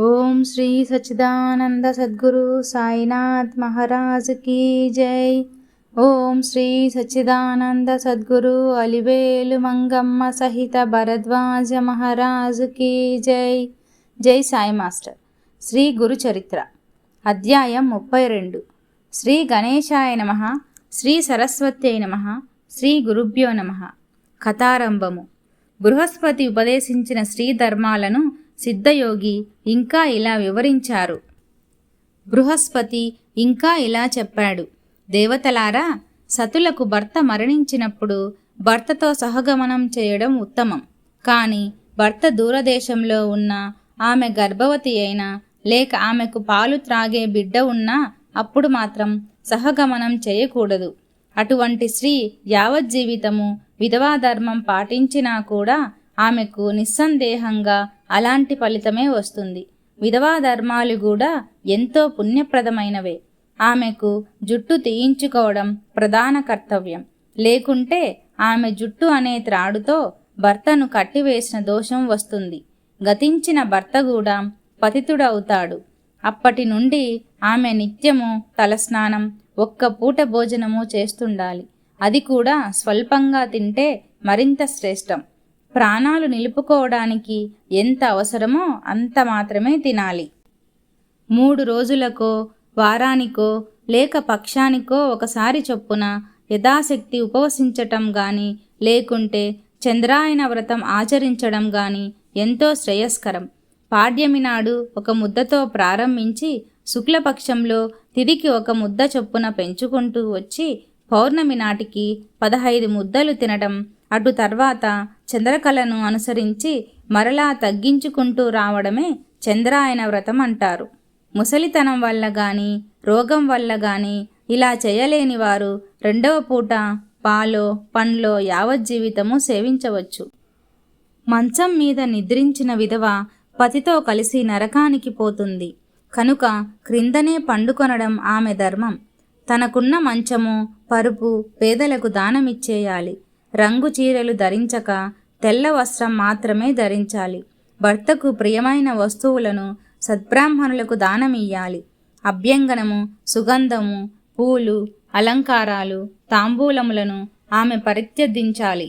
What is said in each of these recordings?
ఓం శ్రీ సచ్చిదానంద సద్గురు సాయినాథ్ మహారాజ్ కీ జై. ఓం శ్రీ సచ్చిదానంద సద్గురు అలివేలు మంగమ్మ సహిత భరద్వాజ మహారాజు కీ జై. జై సాయి మాస్టర్. శ్రీ గురు చరిత్ర. అధ్యాయం ముప్పై రెండు. శ్రీ గణేశాయ నమ. శ్రీ సరస్వత్యై నమ. శ్రీ గురుభ్యో నమ. కథారంభము. బృహస్పతి ఉపదేశించిన శ్రీ ధర్మాలను సిద్ధయోగి ఇంకా ఇలా వివరించారు. బృహస్పతి ఇంకా ఇలా చెప్పాడు. దేవతలారా సతులకు భర్త మరణించినప్పుడు భర్తతో సహగమనం చేయడం ఉత్తమం. కానీ భర్త దూరదేశంలో ఉన్న ఆమె గర్భవతి అయినా లేక ఆమెకు పాలు త్రాగే బిడ్డ ఉన్నా అప్పుడు మాత్రం సహగమనం చేయకూడదు. అటువంటి స్త్రీ యావజ్జీవితము విధవా ధర్మం పాటించినా కూడా ఆమెకు నిస్సందేహంగా అలాంటి ఫలితమే వస్తుంది. విధవా ధర్మాలు కూడా ఎంతో పుణ్యప్రదమైనవే. ఆమెకు జుట్టు తీయించుకోవడం ప్రధాన కర్తవ్యం. లేకుంటే ఆమె జుట్టు అనే త్రాడుతో భర్తను కట్టివేసిన దోషం వస్తుంది. గతించిన భర్త కూడా పతితుడవుతాడు. అప్పటి నుండి ఆమె నిత్యము తలస్నానం ఒక్క పూట భోజనము చేస్తుండాలి. అది కూడా స్వల్పంగా తింటే మరింత శ్రేష్టం. ప్రాణాలు నిలుపుకోవడానికి ఎంత అవసరమో అంత మాత్రమే తినాలి. మూడు రోజులకో వారానికో లేక పక్షానికో ఒకసారి చొప్పున యథాశక్తి ఉపవసించటం గాని లేకుంటే చంద్రాయన వ్రతం ఆచరించడం గాని ఎంతో శ్రేయస్కరం. పాడ్యమి నాడు ఒక ముద్దతో ప్రారంభించి శుక్లపక్షంలో తిరిగి ఒక ముద్ద చొప్పున పెంచుకుంటూ వచ్చి పౌర్ణమి నాటికి పదహైదు ముద్దలు తినడం అటు తర్వాత చంద్రకళను అనుసరించి మరలా తగ్గించుకుంటూ రావడమే చంద్రాయన వ్రతం అంటారు. ముసలితనం వల్ల గాని రోగం వల్ల గాని ఇలా చేయలేని వారు రెండవ పూట పాలో పండ్లో యావజ్జీవితము సేవించవచ్చు. మంచం మీద నిద్రించిన విధవ పతితో కలిసి నరకానికి పోతుంది. కనుక క్రిందనే పండుకొనడం ఆమె ధర్మం. తనకున్న మంచము పరుపు పేదలకు దానమిచ్చేయాలి. రంగు చీరలు ధరించక తెల్ల వస్త్రం మాత్రమే ధరించాలి. భర్తకు ప్రియమైన వస్తువులను సద్బ్రాహ్మణులకు దానమియ్యాలి. అభ్యంగనము సుగంధము పూలు అలంకారాలు తాంబూలములను ఆమె పరిత్యర్థించాలి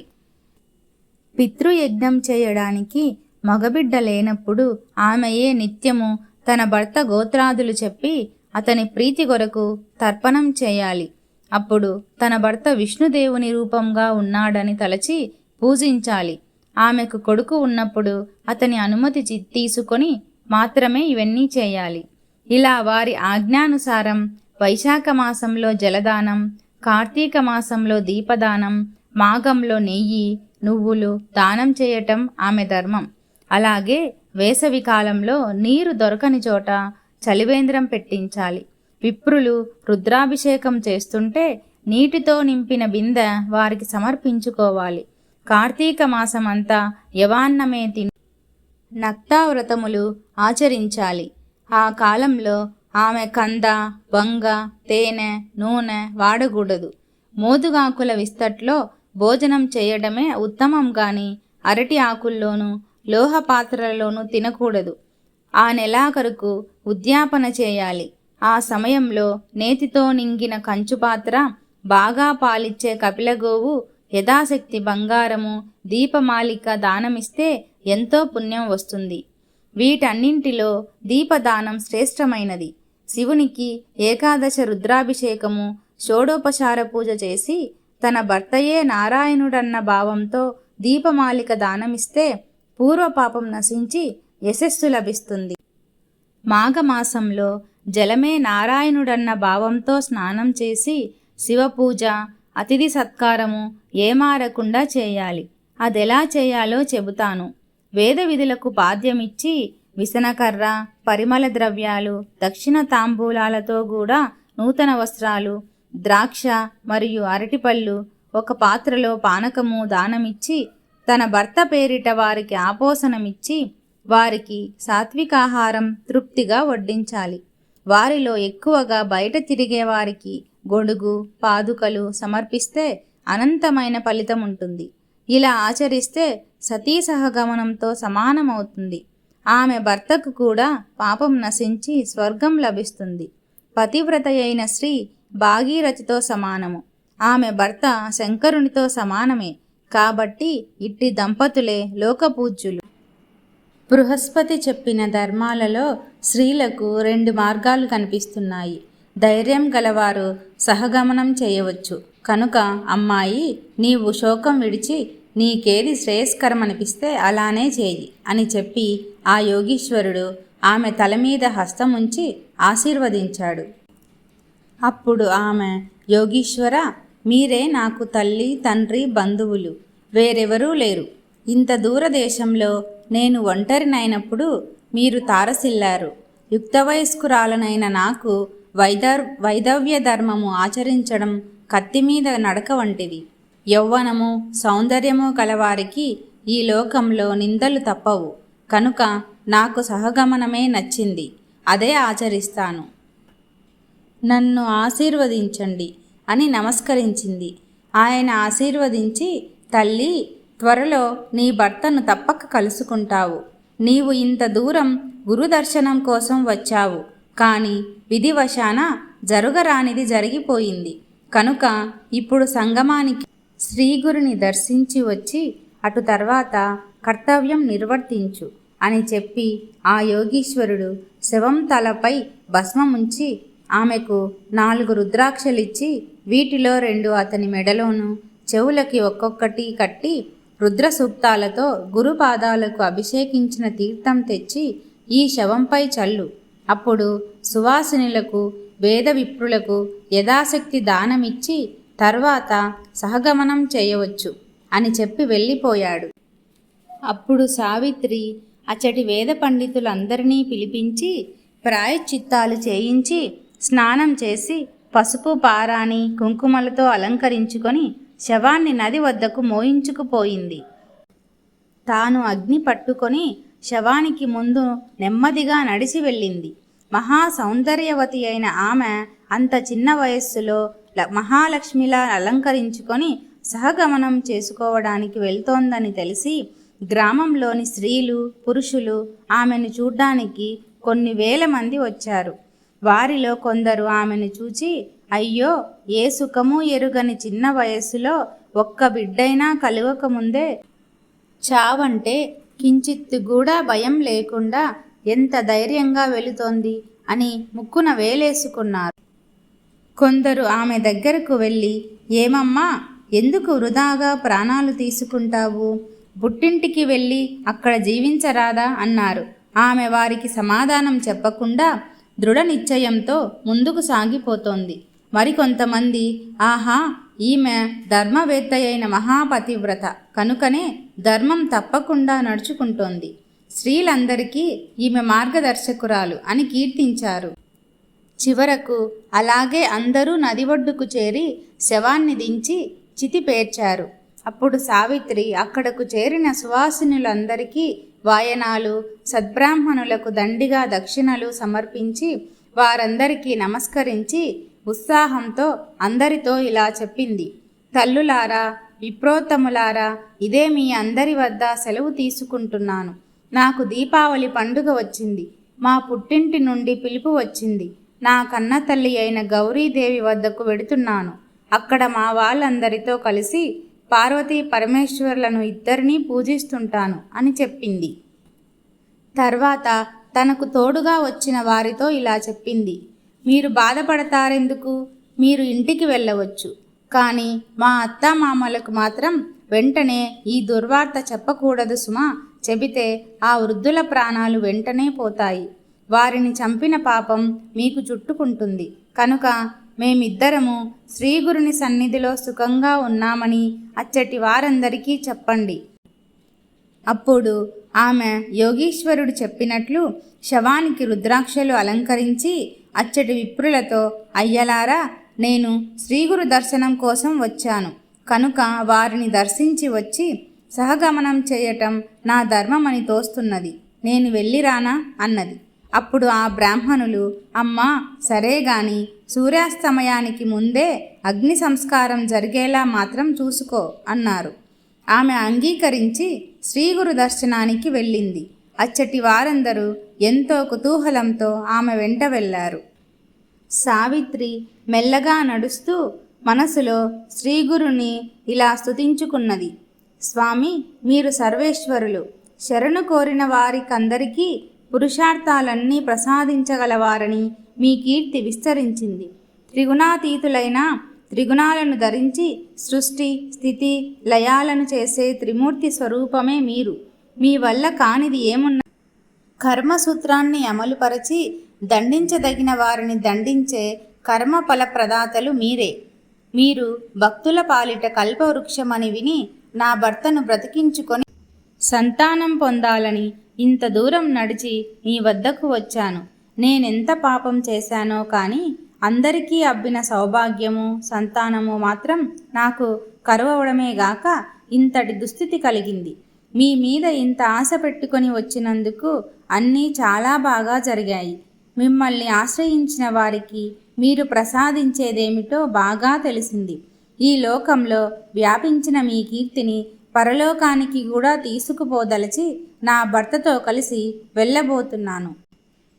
పితృయజ్ఞం చేయడానికి మగబిడ్డ లేనప్పుడు ఆమెయే నిత్యము తన భర్త గోత్రాదులు చెప్పి అతని ప్రీతి కొరకు తర్పణం చేయాలి. అప్పుడు తన భర్త విష్ణుదేవుని రూపంగా ఉన్నాడని తలచి పూజించాలి. ఆమెకు కొడుకు ఉన్నప్పుడు అతని అనుమతి తీసుకొని మాత్రమే ఇవన్నీ చేయాలి. ఇలా వారి ఆజ్ఞానుసారం వైశాఖ మాసంలో జలదానం కార్తీక మాసంలో దీపదానం మాఘంలో నెయ్యి నువ్వులు దానం చేయటం ఆమె ధర్మం. అలాగే వేసవి కాలంలో నీరు దొరకని చోట చలివేంద్రం పెట్టించాలి. విప్రులు రుద్రాభిషేకం చేస్తుంటే నీటితో నింపిన బిందె వారికి సమర్పించుకోవాలి. కార్తీక మాసమంతా యవాన్నమే తిని నక్తావ్రతములు ఆచరించాలి. ఆ కాలంలో ఆమె కంద వంగ తేనె నూనె వాడకూడదు. మోదుగాకుల విస్తట్లో భోజనం చేయడమే ఉత్తమం గాని అరటి ఆకుల్లోనూ లోహ పాత్రలలోనూ తినకూడదు. ఆ నెలాఖరుకు ఉద్యాపన చేయాలి. ఆ సమయంలో నేతితో నింగిన కంచుపాత్ర బాగా పాలిచ్చే కపిలగోవు యథాశక్తి బంగారము దీపమాలిక దానమిస్తే ఎంతో పుణ్యం వస్తుంది. వీటన్నింటిలో దీపదానం శ్రేష్టమైనది. శివునికి ఏకాదశ రుద్రాభిషేకము షోడోపచార పూజ చేసి తన భర్తయే నారాయణుడన్న భావంతో దీపమాలిక దానమిస్తే పూర్వపాపం నశించి యశస్సు లభిస్తుంది. మాఘమాసంలో జలమే నారాయణుడన్న భావంతో స్నానం చేసి శివపూజ అతిథి సత్కారము ఏమారకుండా చేయాలి. అదెలా చేయాలో చెబుతాను. వేద విధులకు పాద్యమిచ్చి విసనకర్ర పరిమళ ద్రవ్యాలు దక్షిణ తాంబూలాలతో కూడా నూతన వస్త్రాలు ద్రాక్ష మరియు అరటిపళ్ళు ఒక పాత్రలో పానకము దానమిచ్చి తన భర్త పేరిట వారికి ఆపోసనమిచ్చి వారికి సాత్వికాహారం తృప్తిగా వడ్డించాలి. వారిలో ఎక్కువగా బయట తిరిగే వారికి గొడుగు పాదుకలు సమర్పిస్తే అనంతమైన ఫలితం ఉంటుంది. ఇలా ఆచరిస్తే సతీ సహగమనంతో సమానమవుతుంది. ఆమె భర్తకు కూడా పాపం నశించి స్వర్గం లభిస్తుంది. పతివ్రత అయిన స్త్రీ భాగీరథితో సమానము. ఆమె భర్త శంకరునితో సమానమే. కాబట్టి ఇట్టి దంపతులే లోకపూజ్యులు. బృహస్పతి చెప్పిన ధర్మాలలో స్త్రీలకు రెండు మార్గాలు కనిపిస్తున్నాయి. ధైర్యం గలవారు సహగమనం చేయవచ్చు. కనుక అమ్మాయి నీవు శోకం విడిచి నీకేది శ్రేయస్కరమనిపిస్తే అలానే చేయి అని చెప్పి ఆ యోగీశ్వరుడు ఆమె తల మీద హస్తముంచి ఆశీర్వదించాడు. అప్పుడు ఆమె యోగీశ్వర మీరే నాకు తల్లి తండ్రి బంధువులు. వేరెవరూ లేరు. ఇంత దూరదేశంలో నేను ఒంటరినైనప్పుడు మీరు తారసిల్లారు. యుక్తవయస్కురాలనైన నాకు వైదర్ వైదవ్య ధర్మము ఆచరించడం కత్తి మీద నడక వంటిది. యౌవనము సౌందర్యము కలవారికి ఈ లోకంలో నిందలు తప్పవు. కనుక నాకు సహగమనమే నచ్చింది. అదే ఆచరిస్తాను. నన్ను ఆశీర్వదించండి అని నమస్కరించింది. ఆయన ఆశీర్వదించి తల్లి త్వరలో నీ భర్తను తప్పక కలుసుకుంటావు. నీవు ఇంత దూరం గురుదర్శనం కోసం వచ్చావు. కానీ విధివశాన జరుగరానిది జరిగిపోయింది. కనుక ఇప్పుడు సంగమానికి శ్రీగురుని దర్శించి వచ్చి అటు తర్వాత కర్తవ్యం నిర్వర్తించు అని చెప్పి ఆ యోగీశ్వరుడు శవం తలపై భస్మముంచి ఆమెకు నాలుగు రుద్రాక్షలిచ్చి వీటిలో రెండు అతని మెడలోను చెవులకి ఒక్కొక్కటి కట్టి రుద్ర సూక్తాలతో గురుపాదాలకు అభిషేకించిన తీర్థం తెచ్చి ఈ శవంపై చల్లు. అప్పుడు సువాసినులకు వేద విప్రులకు యథాశక్తి దానమిచ్చి తర్వాత సహగమనం చేయవచ్చు అని చెప్పి వెళ్ళిపోయాడు. అప్పుడు సావిత్రి అచ్చటి వేద పండితులందరినీ పిలిపించి ప్రాయశ్చిత్తాలు చేయించి స్నానం చేసి పసుపు పారాని కుంకుమలతో అలంకరించుకొని శవాన్ని నది వద్దకు మోయించుకుపోయింది. తాను అగ్ని పట్టుకొని శవానికి ముందు నెమ్మదిగా నడిచి వెళ్ళింది. మహా సౌందర్యవతి అయిన ఆమె అంత చిన్న వయస్సులో ల- మహాలక్ష్మిలా అలంకరించుకొని సహగమనం చేసుకోవడానికి వెళ్తోందని తెలిసి గ్రామంలోని స్త్రీలు పురుషులు ఆమెను చూడ్డానికి కొన్ని వేల మంది వచ్చారు. వారిలో కొందరు ఆమెను చూచి అయ్యో ఏ సుఖము ఎరుగని చిన్న వయస్సులో ఒక్క బిడ్డైనా కలగకముందే చావంటే కించిత్తు కూడా భయం లేకుండా ఎంత ధైర్యంగా వెళుతోంది అని ముక్కున వేలేసుకున్నారు. కొందరు ఆమె దగ్గరకు వెళ్ళి ఏమమ్మా ఎందుకు వృధాగా ప్రాణాలు తీసుకుంటావు? పుట్టింటికి వెళ్ళి అక్కడ జీవించరాదా? అన్నారు. ఆమె వారికి సమాధానం చెప్పకుండా దృఢ నిశ్చయంతో ముందుకు సాగిపోతోంది. మరికొంతమంది ఆహా ఈమె ధర్మవేత్త అయిన మహాపతివ్రత. కనుకనే ధర్మం తప్పకుండా నడుచుకుంటోంది. స్త్రీలందరికీ ఈమె మార్గదర్శకురాలు అని కీర్తించారు. చివరకు అలాగే అందరూ నది ఒడ్డుకు చేరి శవాన్ని దించి చితి పేర్చారు. అప్పుడు సావిత్రి అక్కడకు చేరిన సువాసినులందరికీ వాయనాలు సద్బ్రాహ్మణులకు దండిగా దక్షిణలు సమర్పించి వారందరికీ నమస్కరించి ఉత్సాహంతో అందరితో ఇలా చెప్పింది. తల్లులారా విప్రోత్తములారా ఇదే మీ అందరి వద్ద సెలవు తీసుకుంటున్నాను. నాకు దీపావళి పండుగ వచ్చింది. మా పుట్టింటి నుండి పిలుపు వచ్చింది. నా కన్న తల్లి అయిన గౌరీదేవి వద్దకు వెడుతున్నాను. అక్కడ మా వాళ్ళందరితో కలిసి పార్వతీ పరమేశ్వర్లను ఇద్దరినీ పూజిస్తుంటాను అని చెప్పింది. తర్వాత తనకు తోడుగా వచ్చిన వారితో ఇలా చెప్పింది. మీరు బాధపడతారెందుకు? మీరు ఇంటికి వెళ్ళవచ్చు. కానీ మా అత్తామామలకు మాత్రం వెంటనే ఈ దుర్వార్త చెప్పకూడదు సుమా. చెబితే ఆ వృద్ధుల ప్రాణాలు వెంటనే పోతాయి. వారిని చంపిన పాపం మీకు చుట్టుకుంటుంది. కనుక మేమిద్దరము శ్రీగురుని సన్నిధిలో సుఖంగా ఉన్నామని అచ్చటి వారందరికీ చెప్పండి. అప్పుడు ఆమె యోగీశ్వరుడు చెప్పినట్లు శవానికి రుద్రాక్షలు అలంకరించి అచ్చటి విప్రులతో అయ్యలారా నేను శ్రీగురు దర్శనం కోసం వచ్చాను. కనుక వారిని దర్శించి వచ్చి సహగమనం చేయటం నా ధర్మమని తోస్తున్నది. నేను వెళ్ళిరానా అన్నది. అప్పుడు ఆ బ్రాహ్మణులు అమ్మా సరే గాని సూర్యాస్తమయానికి ముందే అగ్ని సంస్కారం జరిగేలా మాత్రం చూసుకో అన్నారు. ఆమె అంగీకరించి శ్రీగురు దర్శనానికి వెళ్ళింది. అచ్చటి వారందరూ ఎంతో కుతూహలంతో ఆమె వెంట వెళ్ళారు. సావిత్రి మెల్లగా నడుస్తూ మనసులో శ్రీగురుని ఇలా స్తుతించుకున్నది. స్వామి మీరు సర్వేశ్వరులు. శరణు కోరిన వారికందరికీ పురుషార్థాలన్నీ ప్రసాదించగలవారని మీ కీర్తి విస్తరించింది. త్రిగుణాతీతులైన త్రిగుణాలను ధరించి సృష్టి స్థితి లయాలను చేసే త్రిమూర్తి స్వరూపమే మీరు. మీ వల్ల కానిది ఏమున్నా కర్మసూత్రాన్ని అమలుపరచి దండించదగిన వారిని దండించే కర్మ ఫలప్రదాతలు మీరే. మీరు భక్తుల పాలిట కల్పవృక్షమని విని నా భర్తను బ్రతికించుకొని సంతానం పొందాలని ఇంత దూరం నడిచి మీ వద్దకు వచ్చాను. నేనెంత పాపం చేశానో కానీ అందరికీ అబ్బిన సౌభాగ్యము సంతానము మాత్రం నాకు కరువవడమే గాక ఇంతటి దుస్థితి కలిగింది. మీ మీద ఇంత ఆశ పెట్టుకొని వచ్చినందుకు అన్నీ చాలా బాగా జరిగాయి. మిమ్మల్ని ఆశ్రయించిన వారికి మీరు ప్రసాదించేదేమిటో బాగా తెలిసింది. ఈ లోకంలో వ్యాపించిన మీ కీర్తిని పరలోకానికి కూడా తీసుకుపోదలచి నా భర్తతో కలిసి వెళ్ళబోతున్నాను.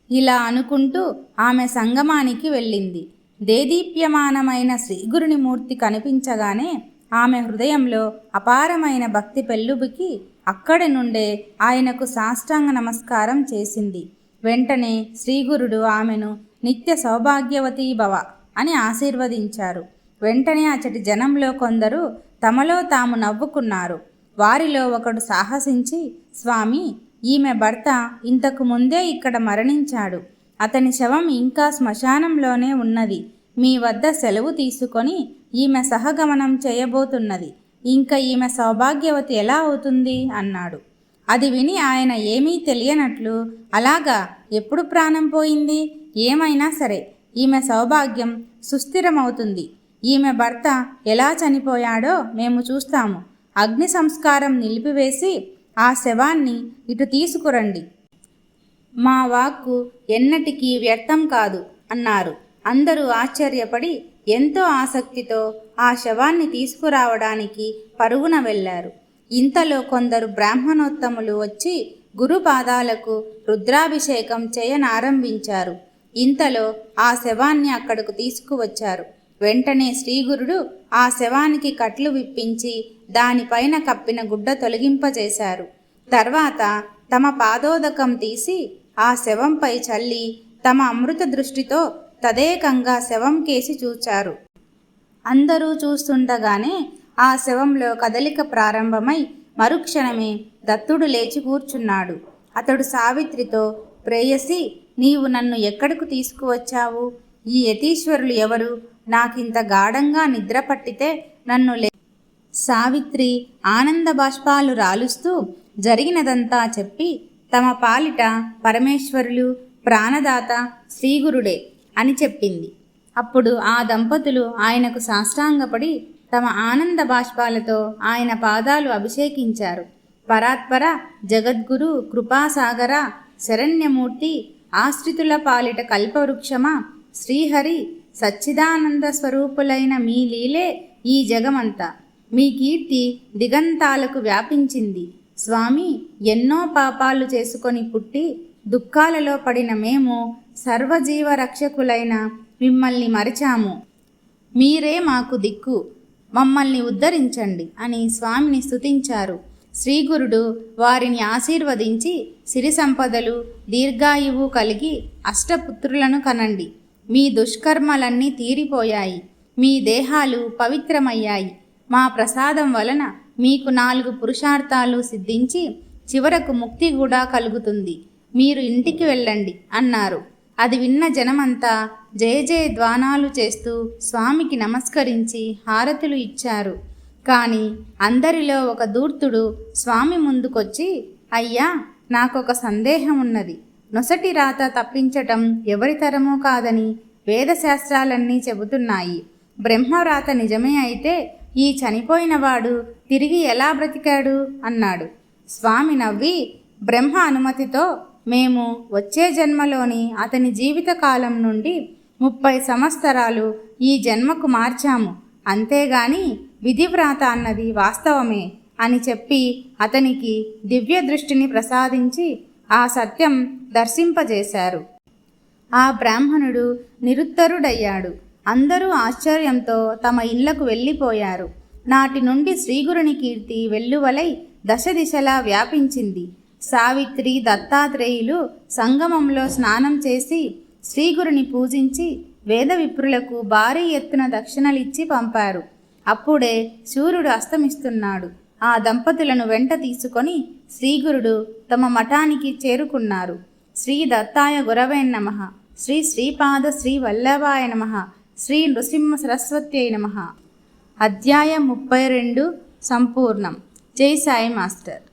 ఇలా అనుకుంటూ ఆమె సంగమానికి వెళ్ళింది. దేదీప్యమానమైన శ్రీగురుని మూర్తి కనిపించగానే ఆమె హృదయంలో అపారమైన భక్తి పెళ్ళుబికి అక్కడి నుండే ఆయనకు సాష్టాంగ నమస్కారం చేసింది. వెంటనే శ్రీగురుడు ఆమెను నిత్య సౌభాగ్యవతీ భవ అని ఆశీర్వదించారు. వెంటనే అచటి జనంలో కొందరు తమలో తాము నవ్వుకున్నారు. వారిలో ఒకడు సాహసించి స్వామి ఈమె భర్త ఇంతకు ముందే ఇక్కడ మరణించాడు. అతని శవం ఇంకా శ్మశానంలోనే ఉన్నది. మీ వద్ద సెలవు తీసుకొని ఈమె సహగమనం చేయబోతున్నది. ఇంకా ఈమె సౌభాగ్యవతి ఎలా అవుతుంది? అన్నాడు. అది విని ఆయన ఏమీ తెలియనట్లు అలాగా ఎప్పుడు ప్రాణం పోయింది? ఏమైనా సరే ఈమె సౌభాగ్యం సుస్థిరమవుతుంది. ఈమె భర్త ఎలా చనిపోయాడో మేము చూస్తాము. అగ్ని సంస్కారం నిలిపివేసి ఆ శవాన్ని ఇటు తీసుకురండి. మా వాక్కు ఎన్నటికీ వ్యర్థం కాదు అన్నారు. అందరూ ఆశ్చర్యపడి ఎంతో ఆసక్తితో ఆ శవాన్ని తీసుకురావడానికి పరుగున వెళ్ళారు. ఇంతలో కొందరు బ్రాహ్మణోత్తములు వచ్చి గురుపాదాలకు రుద్రాభిషేకం చేయనారంభించారు. ఇంతలో ఆ శవాన్ని అక్కడకు తీసుకువచ్చారు. వెంటనే శ్రీగురుడు ఆ శవానికి కట్లు విప్పించి దానిపైన కప్పిన గుడ్డ తొలగింపజేశారు. తర్వాత తమ పాదోదకం తీసి ఆ శవంపై చల్లి తమ అమృత దృష్టితో తదేకంగా శవం కేసి చూచారు. అందరూ చూస్తుండగానే ఆ శవంలో కదలిక ప్రారంభమై మరుక్షణమే దత్తుడు లేచి కూర్చున్నాడు. అతడు సావిత్రితో ప్రేయసి నీవు నన్ను ఎక్కడకు తీసుకువచ్చావు? ఈ యతీశ్వరులు ఎవరు? నాకింత గాఢంగా నిద్ర పట్టితే నన్ను లే సావిత్రి ఆనంద బాష్పాలు రాలుస్తూ జరిగినదంతా చెప్పి తమ పాలిట పరమేశ్వరులు ప్రాణదాత శ్రీగురుడే అని చెప్పింది. అప్పుడు ఆ దంపతులు ఆయనకు సాష్టాంగపడి తమ ఆనంద బాష్పాలతో ఆయన పాదాలు అభిషేకించారు. పరాత్పర జగద్గురు కృపాసాగర శరణ్యమూర్తి ఆశ్రితుల పాలిట కల్పవృక్షమా శ్రీహరి సచ్చిదానంద స్వరూపులైన మీ లీలే ఈ జగమంతా. మీ కీర్తి దిగంతాలకు వ్యాపించింది. స్వామి ఎన్నో పాపాలు చేసుకొని పుట్టి దుఃఖాలలో పడిన మేము సర్వజీవ రక్షకులైన మిమ్మల్ని మరిచాము. మీరే మాకు దిక్కు. మమ్మల్ని ఉద్ధరించండి అని స్వామిని స్తుతించారు. శ్రీగురుడు వారిని ఆశీర్వదించి సిరి సంపదలు దీర్ఘాయువు కలిగి అష్టపుత్రులను కనండి. మీ దుష్కర్మలన్నీ తీరిపోయాయి. మీ దేహాలు పవిత్రమయ్యాయి. మా ప్రసాదం వలన మీకు నాలుగు పురుషార్థాలు సిద్ధించి చివరకు ముక్తి కూడా కలుగుతుంది. మీరు ఇంటికి వెళ్ళండి అన్నారు. అది విన్న జనమంతా జయ జయ ద్వానాలు చేస్తూ స్వామికి నమస్కరించి హారతులు ఇచ్చారు. కానీ అందరిలో ఒక దూర్తుడు స్వామి ముందుకొచ్చి అయ్యా నాకొక సందేహం ఉన్నది. నొసటి రాత తప్పించటం ఎవరి తరమో కాదని వేదశాస్త్రాలన్నీ చెబుతున్నాయి. బ్రహ్మరాత నిజమే అయితే ఈ చనిపోయినవాడు తిరిగి ఎలా బ్రతికాడు? అన్నాడు. స్వామి నవ్వి బ్రహ్మ అనుమతితో మేము వచ్చే జన్మలోని అతని జీవితకాలం నుండి ముప్పై సంవత్సరాలు ఈ జన్మకు మార్చాము. అంతేగాని విధివ్రాత అన్నది వాస్తవమే అని చెప్పి అతనికి దివ్య దృష్టిని ప్రసాదించి ఆ సత్యం దర్శింపజేశారు. ఆ బ్రాహ్మణుడు నిరుత్తరుడయ్యాడు. అందరూ ఆశ్చర్యంతో తమ ఇళ్ళకు వెళ్ళిపోయారు. నాటి నుండి శ్రీగురుని కీర్తి వెల్లువలై దశ దిశలా వ్యాపించింది. సావిత్రి దత్తాత్రేయులు సంగమంలో స్నానం చేసి శ్రీగురుని పూజించి వేద విప్రులకు భారీ ఎత్తున దక్షిణలిచ్చి పంపారు. అప్పుడే సూర్యుడు అస్తమిస్తున్నాడు. ఆ దంపతులను వెంట తీసుకొని శ్రీగురుడు తమ మఠానికి చేరుకున్నారు. శ్రీ దత్తాయ గురవే నమ. శ్రీ శ్రీపాద శ్రీ వల్లభాయ నమ. శ్రీ నృసింహ సరస్వత్యై నమ. అధ్యాయం ముప్పై రెండు. సంపూర్ణం. జై సాయి మాస్టర్.